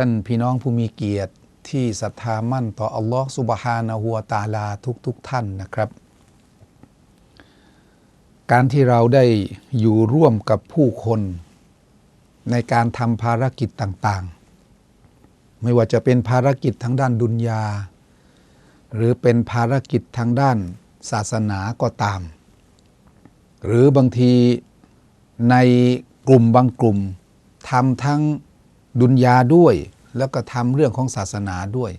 ท่านพี่น้องผู้มีเกียรติที่ศรัทธามั่นต่ออัลลอฮ์สุบฮานะฮูวตาลาทุกทุกๆท่านนะครับ การที่เราได้อยู่ร่วมกับผู้คน ในการทำภารกิจต่างๆ ไม่ว่าจะเป็นภารกิจทางด้านดุนยา หรือเป็นภารกิจทางด้านศาสนาก็ตาม หรือบางทีในกลุ่มบางกลุ่มทำทั้งดุนยาด้วย แล้วก็ทำเรื่องของศาสนาด้วย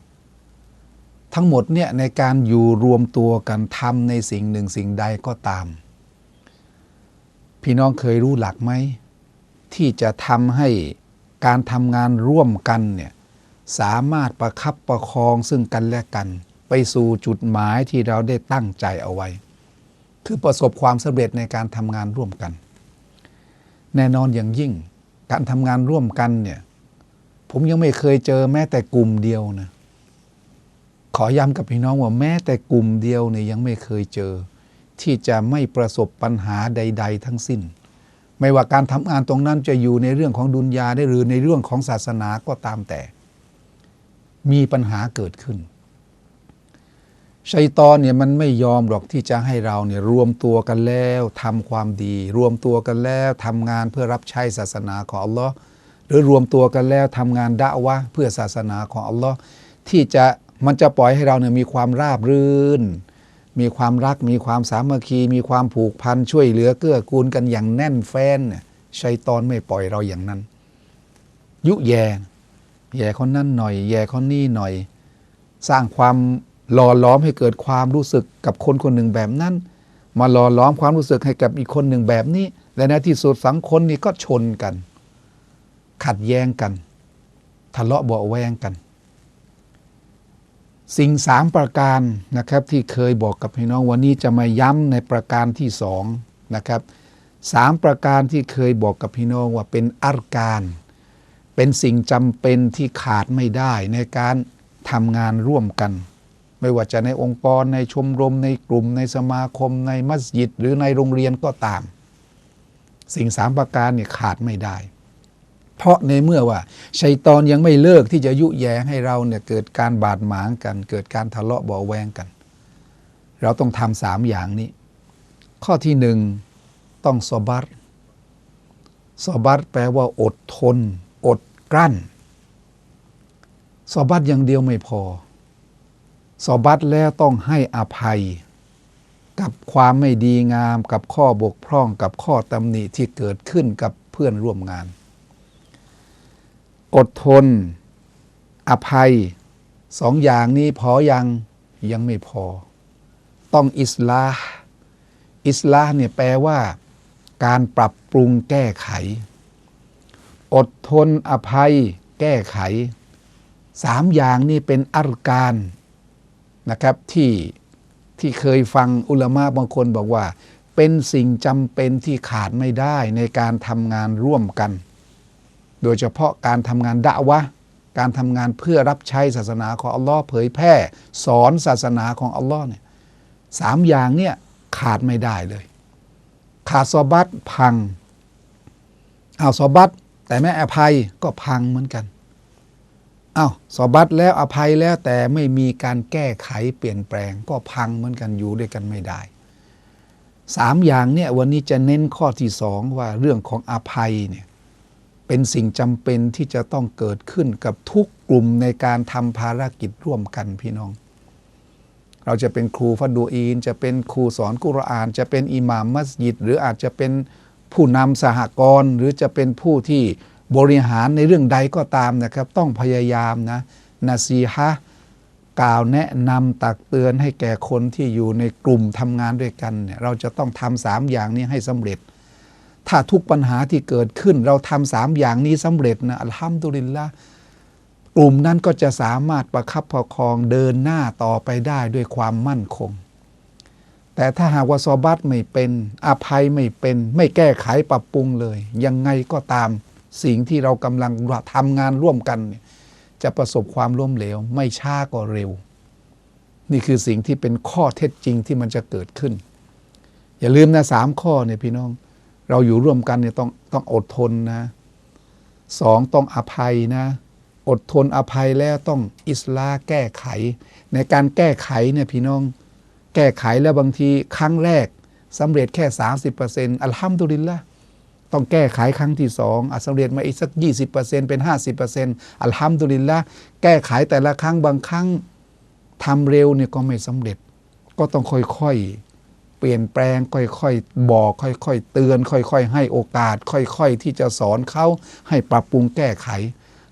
ทั้งหมดเนี่ยในการอยู่รวมตัวกันทำในสิ่งหนึ่งสิ่งใดก็ตาม พี่น้องเคยรู้หลักไหม ที่จะทำให้การทำงานร่วมกันเนี่ยสามารถประคับประคองซึ่งกันและกัน ไปสู่จุดหมายที่เราได้ตั้งใจเอาไว้ คือประสบความสำเร็จในการทำงานร่วมกัน แน่นอนอย่างยิ่ง การทำงานร่วมกันเนี่ย ผมยังไม่เคยเจอแม้แต่กลุ่มเดียวนะ ขอย้ำกับพี่น้องว่าแม้แต่กลุ่มเดียวเนี่ยยังไม่เคยเจอ ที่จะไม่ประสบปัญหาใด ๆ ทั้งสิ้น ไม่ว่าการทำงานตรงนั้นจะอยู่ในเรื่องของดุนยาได้หรือในเรื่องของศาสนาก็ตามแต่ มีปัญหาเกิดขึ้นชัยตอนเนี่ยมันไม่ยอมหรอกที่จะให้เราเนี่ยรวมตัวกันแล้วทำความดี รวมตัวกันแล้วทำงานเพื่อรับใช้ศาสนาของอัลลอฮ์ หรือรวมตัวกันแล้วทำงานดะวะเพื่อศาสนาของอัลลอฮ์ที่จะมันจะปล่อยให้เราเนี่ยมีความราบรื่น มีความรัก มีความสามัคคี มีความผูกพันช่วยเหลือเกื้อกูลกันอย่างแน่นแฟ้นชัยตอนไม่ปล่อยเราอย่างนั้น ยุแย่แย่คนนั้นหน่อย แย่คนนี้หน่อย สร้างความหล่อล้อมให้เกิดความรู้สึกกับคนคนหนึ่งแบบนั้น มาหล่อล้อมความรู้สึกให้กับอีกคนหนึ่งแบบนี้ และในที่สุดสังคมนี่ก็ชนกัน ขัดแย้งกัน ทะเลาะเบาแวงกัน สิ่งสามประการนะครับที่เคยบอกกับพี่น้องวันนี้จะมาย้ำในประการที่สองนะครับสามประการที่เคยบอกกับพี่น้องว่าเป็นอาการ เป็นสิ่งจำเป็นที่ขาดไม่ได้ในการทำงานร่วมกัน ไม่ว่าจะในองค์กรในชมรม ในกลุ่มในสมาคม ในมัสยิด หรือในโรงเรียนก็ตาม สิ่งสามประการเนี่ยขาดไม่ได้ เพราะในเมื่อว่าชัยตอนยังไม่เลิกที่จะยุแยงให้เราเนี่ยเกิดการบาดหมางกัน เกิดการทะเลาะเบาแวงกัน เราต้องทำสามอย่างนี้ ข้อที่หนึ่งต้องสบัตสบัตแปลว่าอดทน อดกลั้นสบัตอย่างเดียวไม่พอสบัตแล้วต้องให้อภัย กับความไม่ดีงาม กับข้อบกพร่อง กับข้อตำหนิที่เกิดขึ้นกับเพื่อนร่วมงาน อดทน อภัยสองอย่างนี้พอยังยังไม่พอ ต้องอิสลาห์อิสลาห์เนี่ยแปลว่า การปรับปรุงแก้ไข อดทนอภัย แก้ไขสามอย่างนี้เป็นอัรการนะครับที่ที่เคยฟังอุลามะบางคนบอกว่า เป็นสิ่งจำเป็นที่ขาดไม่ได้ในการทำงานร่วมกัน โดยเฉพาะการทำงานดะวะการทำงานเพื่อรับใช้ศาสนาของอัลลอฮ์เผยแพร่ สอนศาสนาของอัลลอฮ์เนี่ยสามอย่างเนี่ยขาดไม่ได้เลย ขาดซอบัตพังเอาซอบัตแต่ไม่อภัยก็พังเหมือนกันเอาสอบัตแล้วอภัยแล้วแต่ไม่มีการแก้ไขเปลี่ยนแปลง ก็พังเหมือนกันอยู่ด้วยกันไม่ได้สามอย่างเนี่ยวันนี้จะเน้นข้อที่สองว่าเรื่องของอภัยเนี่ย เป็นสิ่งจำเป็นที่จะต้องเกิดขึ้นกับทุกกลุ่มในการทำภารกิจร่วมกันพี่น้อง เราจะเป็นครูฟัดดูอีน จะเป็นครูสอนกุรอาน จะเป็นอิหม่ามมัสยิด หรืออาจจะเป็นผู้นำสหกรณ์หรือจะเป็นผู้ที่บริหารในเรื่องใดก็ตามนะครับ ต้องพยายามนะนาซีฮะกล่าวแนะนำตักเตือนให้แก่คนที่อยู่ในกลุ่มทำงานด้วยกันเนี่ยเราจะต้องทำสามอย่างนี้ให้สำเร็จ ถ้าทุกปัญหาที่เกิดขึ้น เราทำสามอย่างนี้สำเร็จนะอัลฮัมดุลิลละกลุ่มนั้นก็จะสามารถประคับประคองเดินหน้าต่อไปได้ด้วยความมั่นคง แต่ถ้าหากว่าซอบัตไม่เป็นอภัยไม่เป็น ไม่แก้ไขปรับปรุงเลย ยังไงก็ตามสิ่งที่เรากำลังทำงานร่วมกันเนี่ยจะประสบความล้มเหลว ไม่ช้าก็เร็ว นี่คือสิ่งที่เป็นข้อเท็จจริงที่มันจะเกิดขึ้น อย่าลืมนะสามข้อเนี่ยพี่น้อง เราอยู่ร่วมกันเนี่ยต้องต้องอดทนนะสองต้องอภัยนะอดทนอภัยแล้วต้องอิสลาแก้ไข ในการแก้ไขเนี่ยพี่น้อง แก้ไขแล้วบางทีครั้งแรกสำเร็จแค่ 30%อัลฮัมดุลิลละต้องแก้ไขครั้งที่สองอาจสำเร็จมาอีกสัก 20%เป็น 50%อัลฮัมดุลิลละแก้ไขแต่ละครั้งบางครั้งทำเร็วเนี่ยก็ไม่สำเร็จ ก็ต้องค่อยๆ เปลี่ยนแปลงค่อยๆบอก ค่อยๆเตือน ค่อย ๆ ให้โอกาส ค่อยๆ ที่จะสอนเขาให้ปรับปรุงแก้ไข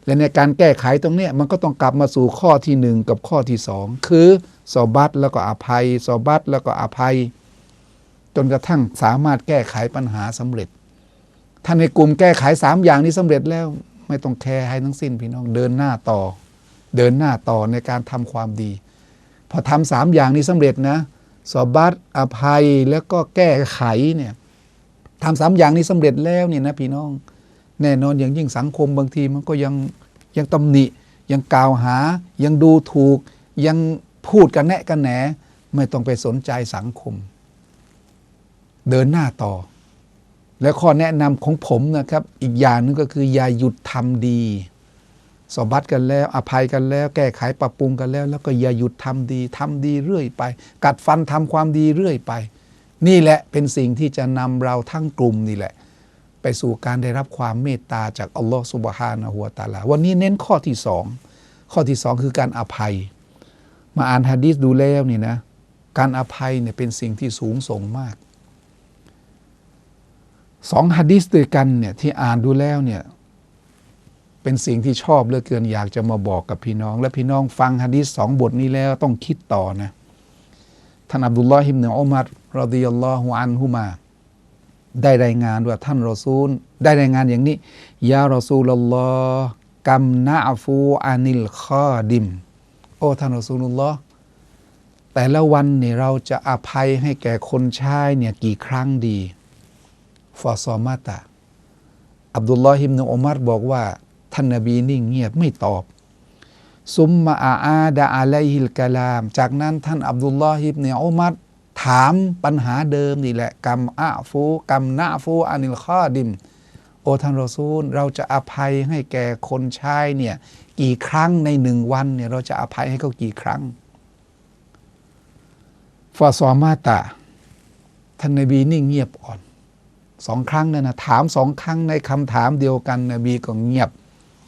และในการแก้ไขตรงนี้มันก็ต้องกลับมาสู่ข้อที่หนึ่งกับข้อที่สองคือสอบัตแล้วก็อภัยสอบัตแล้วก็อภัย จนกระทั่งสามารถแก้ไขปัญหาสำเร็จถ้าในกลุ่มแก้ไขสามอย่างนี้สำเร็จแล้วไม่ต้องแคร์ให้ทั้งสิ้นพี่น้องเดินหน้าต่อ เดินหน้าต่อในการทำความดี พอทำสามอย่างนี้สำเร็จนะ สอบัตอภัยแล้วก็แก้ไขเนี่ยทำสามอย่างนี้สำเร็จแล้วเนี่ยนะพี่น้อง แน่นอนอย่างยิ่งสังคมบางทีมันก็ยังยังตำหนิ ยังกล่าวหา ยังดูถูก ยังพูดกันแนะกันแหนไม่ต้องไปสนใจสังคม เดินหน้าต่อ และข้อแนะนำของผมนะครับ อีกอย่างนึงก็คืออย่าหยุดทำดี สอบัตกันแล้ว อภัยกันแล้ว แก้ไขปรับปรุงกันแล้ว แล้วก็อย่าหยุดทำดีทำดีเรื่อยไป กัดฟันทำความดีเรื่อยไป นี่แหละเป็นสิ่งที่จะนำเราทั้งกลุ่มนี่แหละ ไปสู่การได้รับความเมตตาจากอัลลอฮฺสุบฮานะฮุวาตาลา วันนี้เน้นข้อที่สองข้อที่สองคือการอภัย มาอ่านฮะดีษดูแล้วนี่นะการอภัยเนี่ยเป็นสิ่งที่สูงส่งมากสองฮะดีษด้วยกันเนี่ยที่อ่านดูแล้วเนี่ย เป็นสิ่งที่ชอบเหลือเกินอยากจะมาบอกกับพี่น้อง และพี่น้องฟังฮะดีษสองบทนี้แล้วต้องคิดต่อนะท่านอับดุลลอฮิบเนอุมัรรอดิยัลลอฮุอันฮุมา ได้รายงานว่าท่านรอซูล ได้รายงานอย่างนี้ยารอซูลลอฮ์กัมนาฟูอานิลคอดิม โอ้ท่านรอซูลุลลอฮ์แต่ละวันเนี่ยเราจะอภัยให้แก่คนใชายเนี่ยกี่ครั้งดีฟอซอมาตะอับดุลลอฮิบเนอุมัรบอกว่า ท่านนบีนิ่งเงียบไม่ตอบ ซุมมาอาอาดาอะลัยฮิลกะลาม จากนั้นท่านอับดุลลอฮิบเนอุมัรถามปัญหาเดิมนี่แหละกัมอาฟูกัมนาฟูอานิลคอดิม โอท่านรอซูล เราจะอภัยให้แก่คนชายเนี่ยกี่ครั้งในหนึ่งวันเนี่ยเราจะอภัยให้เขากี่ครั้งฟาซอมาตาท่านนบีนิ่งเงียบอ่อนสองครั้งนั่นนะถามสองครั้งในคำถามเดียวกันนบีก็เงียบ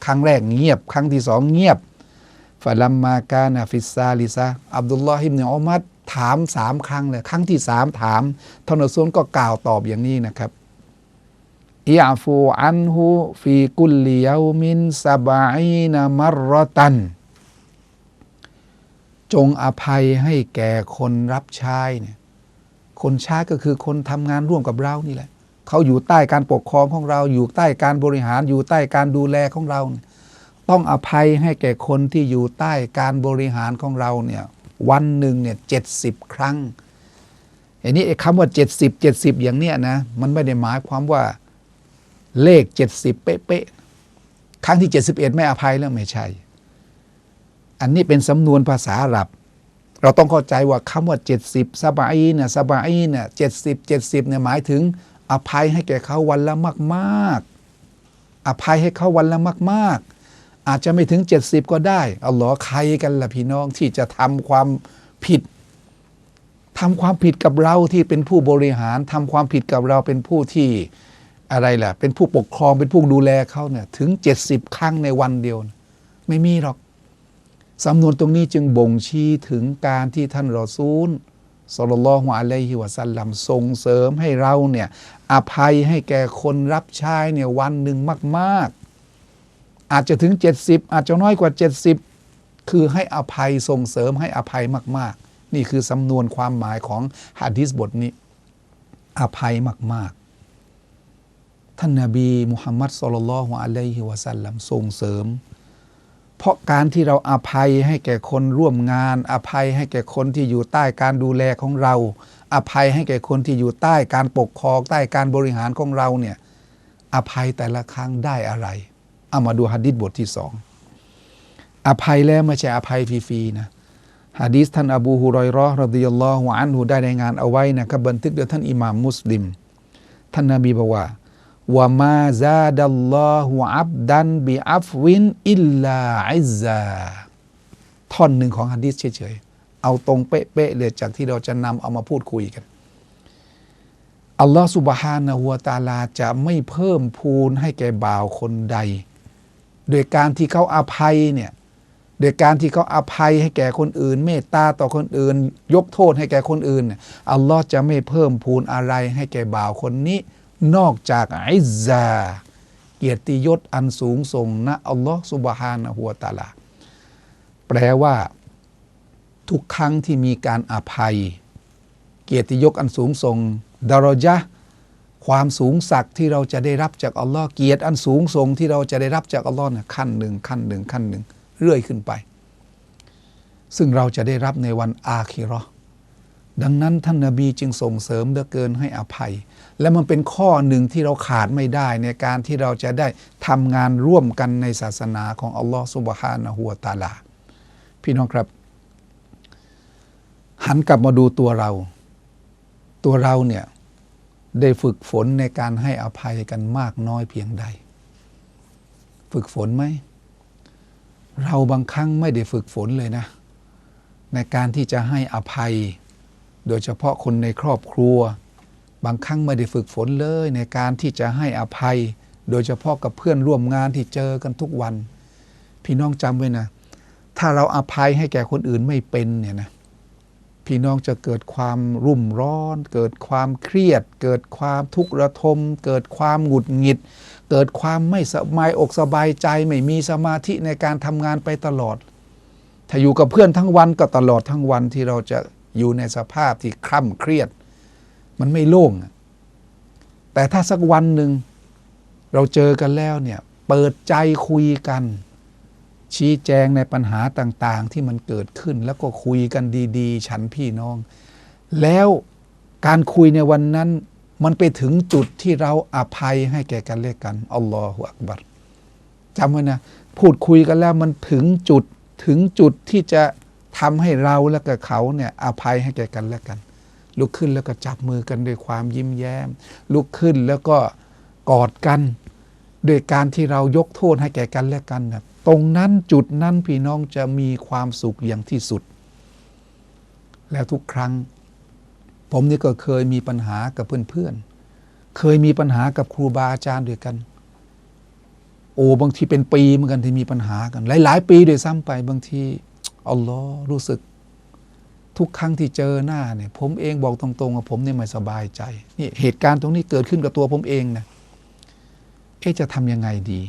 ครั้งแรกเงียบ ครั้งที่สองเงียบฟาลัมมากานาฟิซาลิซาอับดุลลอฮิบเนอุมัดถามสามครั้งเลยครั้งที่สามถามท่านอซูลก็กล่าวตอบอย่างนี้นะครับอิอาฟูอันฮูฟีกุลลิยามินซาบะอีนามารรตัน จงอภัยให้แก่คนรับใช้เนี่ยคนใช้ก็คือคนทำงานร่วมกับเรานี่แหละ เขาอยู่ใต้การปกครองของเรา อยู่ใต้การบริหารอยู่ใต้การดูแลของเรา ต้องอภัยให้แก่คนที่อยู่ใต้การบริหารของเราเนี่ยวันหนึ่งเนี่ยเจ็ดสิบครั้งอันนี้คำว่าเจ็ดสิบเจ็ดสิบอย่างเนี้ยนะมันไม่ได้หมายความว่าเลขเจ็ดสิบเป๊ะๆครั้งที่เจ็ดสิบเอ็ดไม่อภัยแล้วไม่ใช่ อันนี้เป็นสำนวนภาษาอาหรับ เราต้องเข้าใจว่าคำว่าเจ็ดสิบสบายเนี่ยสบายเนี่ยเจ็ดสิบเจ็ดสิบเนี่ยหมายถึง อภัยให้แก่เขาวันละมาก ๆ อภัยให้เขาวันละมาก ๆ อาจจะไม่ถึง 70 ก็ได้เอาหรอใครกันล่ะพี่น้องที่จะทำความผิดทำความผิดกับเราที่เป็นผู้บริหารทำความผิดกับเราเป็นผู้ที่อะไรล่ะ เป็นผู้ปกครองเป็นผู้ดูแลเขาเนี่ยถึง 70 ครั้งในวันเดียว ไม่มีหรอกสำนวนตรงนี้จึงบ่งชี้ถึงการที่ท่านรอซูล สุลลัลฮุอะลัยฮิวะสัลลัมส่งเสริมให้เราเนี่ยอภัยให้แก่คนรับใช้เนี่ยวันหนึ่งมาก ๆ อาจจะถึง 70 อาจจะน้อยกว่า 70 คือให้อภัยส่งเสริมให้อภัยมาก ๆ นี่คือสำนวนความหมายของฮะดิษบทนี้ อภัยมาก ๆ ท่านนาบีมุฮัมมัดสุลลัลฮุอะลัยฮิวะสัลลัมส่งเสริม เพราะการที่เราอาภัยให้แก่คนร่วมงาน อาภัยให้แก่คนที่อยู่ใต้การดูแลของเรา อาภัยให้แก่คนที่อยู่ใต้การปกครองใต้การบริหารของเราเนี่ยอภัยแต่ละครั้งได้อะไรเอามาดูฮะดิษบทที่สองอภัยแล้วไม่ใช่อภัยฟรีๆนะฮะดีษท่านอบูฮุรอยรอรดิยัลลอฮุอันฮุได้รายงานเอาไว้นะครับบันทึกโดยท่านอิหม่ามมุสลิม ท่านนบีบอกว่า วะมาซาดัลลอฮุอับดันบิอัฟวินอิลลาอิซาท่อนหนึ่งของฮะดีษเฉยๆ เอาตรงเป๊ะๆเลยจากที่เราจะนำเอามาพูดคุยกัน อัลลอฮ์สุบฮานะฮูวตาลาจะไม่เพิ่มพูนให้แก่บ่าวคนใด โดยการที่เขาอาภัยเนี่ยโดยการที่เขาอาภัยให้แก่คนอื่น เมตตาต่อคนอื่น ยกโทษให้แก่คนอื่นเนี่ยอัลลอฮ์จะไม่เพิ่มพูนอะไรให้แก่บ่าวคนนี้ นอกจากอิซาเกียรติยศอันสูงส่งนะอัลลอฮ์สุบฮานะฮูวตาลา แปลว่า ทุกครั้งที่มีการอภัย เกียรติยศอันสูงส่งดารอยะความสูงสักที่เราจะได้รับจากอัลลอฮ์เกียรติอันสูงส่งที่เราจะได้รับจากอัลลอฮ์เนี่ยขั้นหนึ่งขั้นหนึ่งขั้นหนึ่งเรื่อยขึ้นไป ซึ่งเราจะได้รับในวันอาคิราะห์ ดังนั้นท่านนาบีจึงส่งเสริมเหลือเกินให้อภัย และมันเป็นข้อหนึ่งที่เราขาดไม่ได้ในการที่เราจะได้ทำงานร่วมกันในศาสนาของอัลลอฮ์สุบฮานะฮูวะตาลา พี่น้องครับ หันกลับมาดูตัวเรา ตัวเราเนี่ยได้ฝึกฝนในการให้อภัยกันมากน้อยเพียงใด ฝึกฝนไหม เราบางครั้งไม่ได้ฝึกฝนเลยนะ ในการที่จะให้อภัย โดยเฉพาะคนในครอบครัว บางครั้งไม่ได้ฝึกฝนเลยในการที่จะให้อภัย โดยเฉพาะกับเพื่อนร่วมงานที่เจอกันทุกวัน พี่น้องจำไว้นะ ถ้าเราอภัยให้แก่คนอื่นไม่เป็นเนี่ยนะพี่น้องจะเกิดความรุ่มร้อน เกิดความเครียด เกิดความทุกข์ระทม เกิดความหงุดหงิด เกิดความไม่สบายอกสบายใจไม่มีสมาธิในการทำงานไปตลอด ถ้าอยู่กับเพื่อนทั้งวันก็ตลอดทั้งวันที่เราจะ อยู่ในสภาพที่คร่ำเครียด มันไม่โล่ง แต่ถ้าสักวันหนึ่ง เราเจอกันแล้วเนี่ย เปิดใจคุยกัน ชี้แจงในปัญหาต่างๆ ที่มันเกิดขึ้นแล้วก็คุยกันดีๆ ฉันพี่น้อง แล้วการคุยในวันนั้นมันไปถึงจุดที่เราอภัยให้แก่กันและกันอัลลอฮฺอักบัรจำไว้นะ พูดคุยกันแล้วมันถึงจุดถึงจุดที่จะ ทำให้เราและกับเขาเนี่ยอภัยให้แก่กันและกัน ลุกขึ้นแล้วก็จับมือกันด้วยความยิ้มแย้ม ลุกขึ้นแล้วก็กอดกันด้วยการที่เรายกโทษให้แก่กันและกันนะตรงนั้นจุดนั้นพี่น้องจะมีความสุขอย่างที่สุด แล้วทุกครั้ง ผมนี่ก็เคยมีปัญหากับเพื่อนๆ เคยมีปัญหากับครูบาอาจารย์ด้วยกัน โอ้บางทีเป็นปีเหมือนกันที่มีปัญหากัน หลาย ๆ ปีด้วยซ้ำไปบางที อัลลอฮ์รู้สึกทุกครั้งที่เจอหน้าเนี่ยผมเองบอกตรงๆว่าผมเนี่ยไม่สบายใจนี่เหตุการณ์ตรงนี้เกิดขึ้นกับตัวผมเองนะเอ๊ะจะทำยังไงดี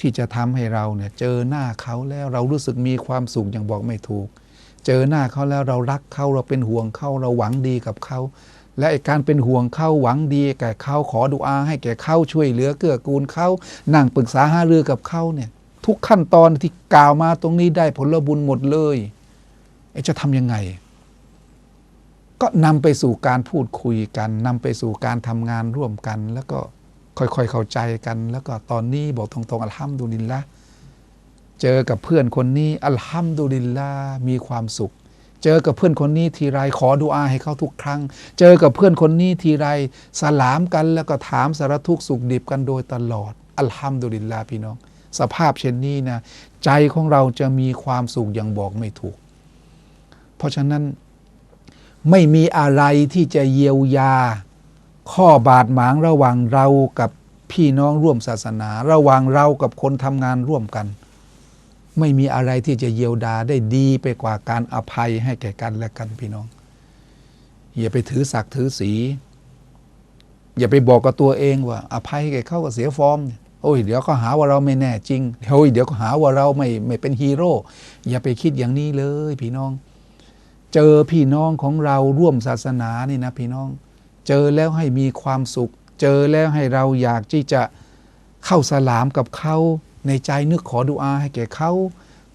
ที่จะทำให้เราเนี่ยเจอหน้าเขาแล้วเรารู้สึกมีความสุขอย่างบอกไม่ถูก เจอหน้าเขาแล้วเรารักเขาเราเป็นห่วงเขาเราหวังดีกับเขาและไอ้การเป็นห่วงเขาหวังดีแก่เขาขอดุอาให้แก่เขาช่วยเหลือเกื้อกูลเขานั่งปรึกษาหารือกับเขาเนี่ย ทุกขั้นตอนที่กล่าวมาตรงนี้ได้ผลบุญหมดเลยจะทำยังไง ก็นำไปสู่การพูดคุยกันนำไปสู่การทำงานร่วมกัน แล้วก็ค่อยๆเข้าใจกัน แล้วก็ตอนนี้บอกตรงๆอัลฮัมดุลิลละเจอกับเพื่อนคนนี้อัลฮัมดุลิลละมีความสุข เจอกับเพื่อนคนนี้ทีไรขอดุอาให้เขาทุกครั้ง เจอกับเพื่อนคนนี้ทีไรสลามกันแล้วก็ถามสารทุกข์สุขดิบกันโดยตลอดอัลฮัมดุลิลละพี่น้อง สภาพเช่นนี้นะใจของเราจะมีความสุขอย่างบอกไม่ถูก เพราะฉะนั้นไม่มีอะไรที่จะเยียวยา ข้อบาดหมางระหว่างเรากับพี่น้องร่วมศาสนา ระหว่างเรากับคนทำงานร่วมกัน ไม่มีอะไรที่จะเยียวยาได้ดีไปกว่าการอภัยให้แก่กันและกันพี่น้อง อย่าไปถือศักดิ์ถือสี อย่าไปบอกกับตัวเองว่า อภัยแก่เขาก็เสียฟอร์ม โอ้ยเดี๋ยวก็หาว่าเราไม่แน่จริงโอ้ยเดี๋ยวก็หาว่าเราไม่ไม่เป็นฮีโร่อย่าไปคิดอย่างนี้เลยพี่น้อง เจอพี่น้องของเราร่วมศาสนานี่นะพี่น้อง เจอแล้วให้มีความสุข เจอแล้วให้เราอยากที่จะเข้าสลามกับเขาในใจนึกขอดุอาให้แก่เขา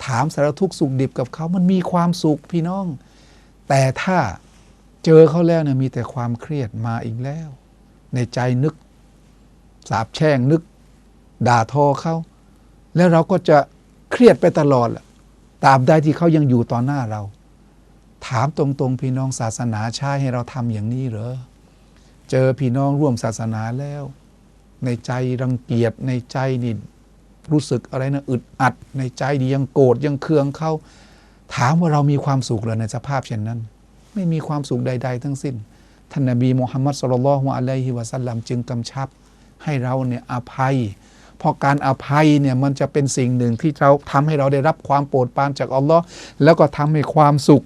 ถามสารทุกสุขดิบกับเขามันมีความสุขพี่น้อง แต่ถ้าเจอเขาแล้วเนี่ยมีแต่ความเครียดมาอีกแล้ว ในใจนึกสาบแช่งนึก ด่าทอเขา แล้วเราก็จะเครียดไปตลอดละตราบใดที่เขายังอยู่ต่อหน้าเรา ถามตรงๆ พี่น้องศาสนาใช่ให้เราทำอย่างนี้เหรอ เจอพี่น้องร่วมศาสนาแล้ว ในใจรังเกียจในใจนี่รู้สึกอะไรนะอึดอัด ในใจนี่ยังโกรธยังเคืองเขาถามว่าเรามีความสุขเหรอในสภาพเช่นนั้น ไม่มีความสุขใด ๆ ทั้งสิ้นท่านนบีมูฮัมมัดสุลลัลฮวะอะลัยฮิวะสัลลัมจึงกำชับให้เราเนี่ยอภัย เพราะการอภัยเนี่ยมันจะเป็นสิ่งหนึ่งที่เราทำให้เราได้รับความโปรดปรานจากอัลลอฮ์แล้วก็ทำให้ความสุข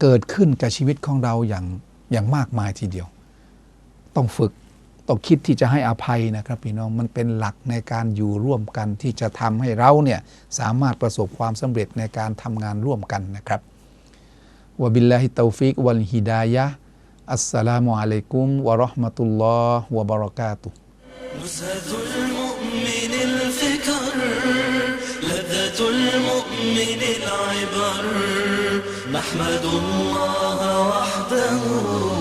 เกิดขึ้นกับชีวิตของเราอย่างอย่างมากมายทีเดียว ต้องฝึกต้องคิดที่จะให้อภัยนะครับพี่น้องมันเป็นหลักในการอยู่ร่วมกันที่จะทำให้เราเนี่ยสามารถประสบความสำเร็จในการทำงานร่วมกันนะครับวะบิลลาฮิตตอฟิกวัลฮิดายะอัสสลามุอะลัยกุมวะเราะห์มะตุลลอฮ์วะบะเราะกาตุฮ์ المؤمن العبر نحمد الله وحده.